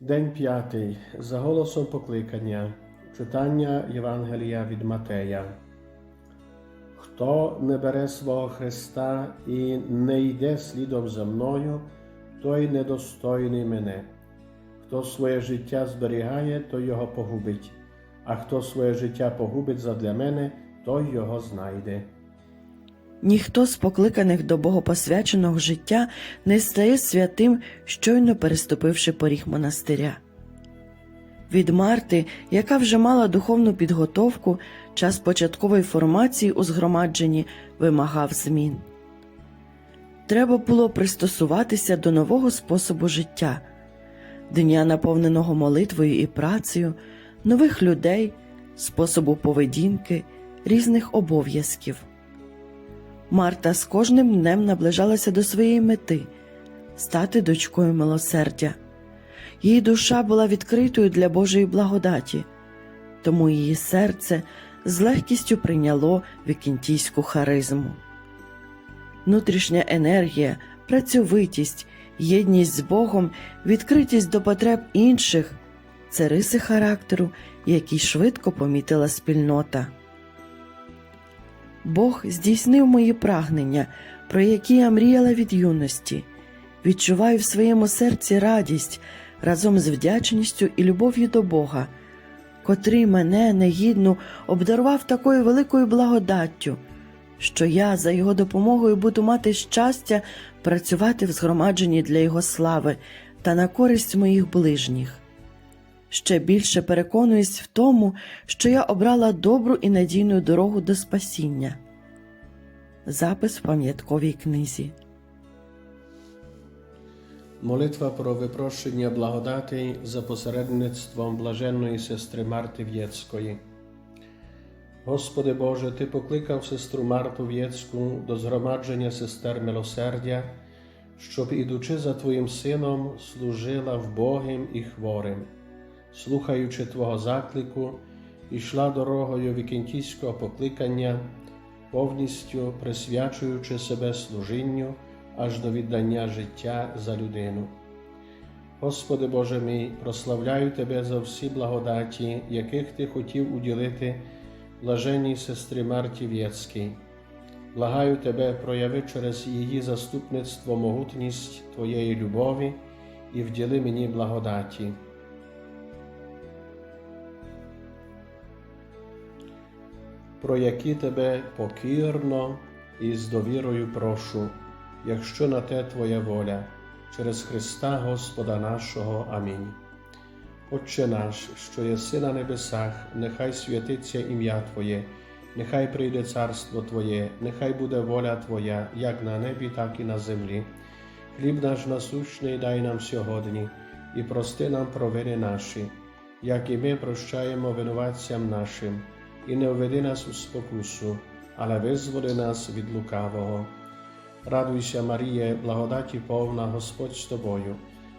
День п'ятий. За голосом покликання. Читання Євангелія від Матея. Хто не бере свого Христа і не йде слідом за мною, той недостойний мене. Хто своє життя зберігає, той його погубить, а хто своє життя погубить задля мене, той його знайде. Ніхто з покликаних до богопосвяченого життя не стає святим, щойно переступивши поріг монастиря. Від Марти, яка вже мала духовну підготовку, час початкової формації у згромадженні вимагав змін. Треба було пристосуватися до нового способу життя, дня, наповненого молитвою і працею, нових людей, способу поведінки, різних обов'язків. Марта з кожним днем наближалася до своєї мети стати дочкою милосердя. Її душа була відкритою для Божої благодаті, тому її серце з легкістю прийняло вікінтійську харизму. Внутрішня енергія, працьовитість, єдність з Богом, відкритість до потреб інших це риси характеру, які швидко помітила спільнота. Бог здійснив мої прагнення, про які я мріяла від юності. Відчуваю в своєму серці радість разом з вдячністю і любов'ю до Бога, котрий мене негідну обдарував такою великою благодаттю, що я за його допомогою буду мати щастя працювати в згромадженні для Його слави та на користь моїх ближніх. Ще більше переконуюсь в тому, що я обрала добру і надійну дорогу до спасіння. Запис в пам'ятковій книзі. Молитва про випрошення благодати за посередництвом блаженної сестри Марти В'єцької. Господи Боже, Ти покликав сестру Марту В'єцьку до згромадження сестер милосердя, щоб, ідучи за Твоїм Сином, служила вбогим і хворим, слухаючи Твого заклику, йшла дорогою вікінтійського покликання, повністю присвячуючи себе служінню аж до віддання життя за людину. Господи Боже мій, прославляю Тебе за всі благодаті, яких Ти хотів уділити блаженній сестрі Марті Вєцькій. Благаю Тебе, прояви через її заступництво могутність Твоєї любові і вділи мені благодаті. Про які тебе покірно і з довірою прошу, якщо на те Твоя воля, через Христа Господа нашого. Амінь. Отче наш, що єси на небесах, нехай святиться ім'я Твоє, нехай прийде царство Твоє, нехай буде воля Твоя, як на небі, так і на землі. Хліб наш насущний дай нам сьогодні, і прости нам провини наші, як і ми прощаємо винуватцям нашим, і не введи нас у спокусу, але визволи нас від лукавого. Радуйся, Маріє, благодаті повна Господь з тобою,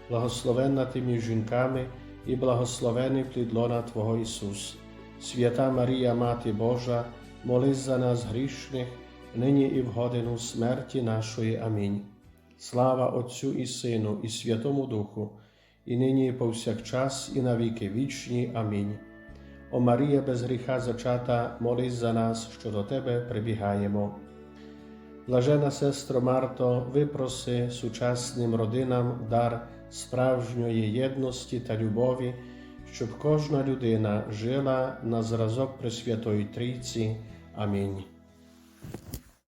благословенна ти між жінками і благословений плід лона Твого Ісус. Свята Марія, Мати Божа, молись за нас грішних, нині і в годину смерті нашої. Амінь. Слава Отцю і Сину, і Святому Духу, і нині, і повсякчас, і на віки вічні. Амінь. О Марія, без гріха зачата, молись за нас, що до Тебе прибігаємо. Блажена сестро Марто, випроси сучасним родинам дар справжньої єдності та любові, щоб кожна людина жила на зразок Пресвятої Трійці. Амінь.